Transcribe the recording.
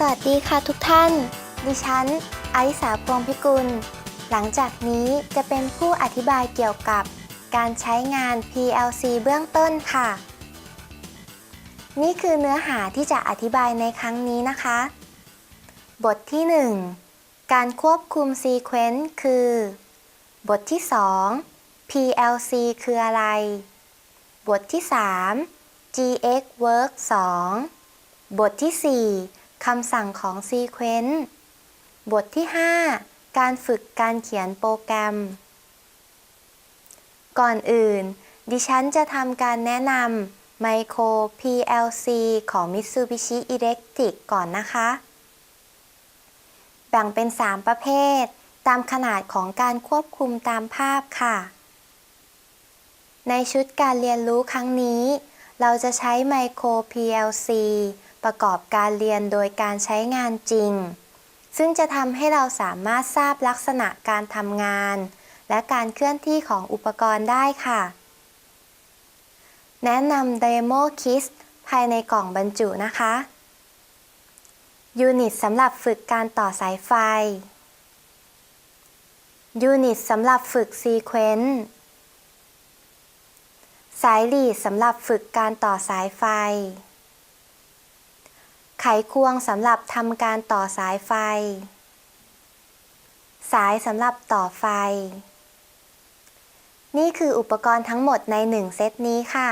สวัสดีค่ะทุกท่าน ดิฉันอริสาพวงพิกุล หลังจากนี้จะเป็นผู้อธิบายเกี่ยวกับการใช้งาน PLC เบื้องต้นค่ะ นี่คือเนื้อหาที่จะอธิบายในครั้งนี้นะคะ บทที่ 1 การควบคุมซีเควนต์คือ บทที่ 2 PLC คืออะไร บทที่ 3 GX Work 2 บทที่ 4 คำสั่งของ Sequence บทที่ 5 การฝึกการเขียนโปรแกรม ก่อนอื่น ดิฉันจะทำการแนะนำ Micro PLC ของ Mitsubishi Electric ก่อนนะคะ แบ่งเป็น 3 ประเภท ตามขนาดของการควบคุมตามภาพค่ะ ในชุดการเรียนรู้ครั้งนี้ เราจะใช้ Micro PLC ประกอบการเรียนโดยการใช้งานจริง ซึ่งจะทำให้เราสามารถทราบลักษณะการทำงาน และการเคลื่อนที่ของอุปกรณ์ได้ค่ะ แนะนำ Demo Kit ภายในกล่องบรรจุนะคะ ยูนิตสำหรับฝึกการต่อสายไฟ ยูนิตสำหรับฝึกซีเควนต์สายหลีดสำหรับฝึกการต่อสายไฟ ไขควงสำหรับทำการต่อสายไฟ สายสำหรับต่อไฟ นี่คืออุปกรณ์ทั้งหมดในหนึ่งเซตนี้ค่ะ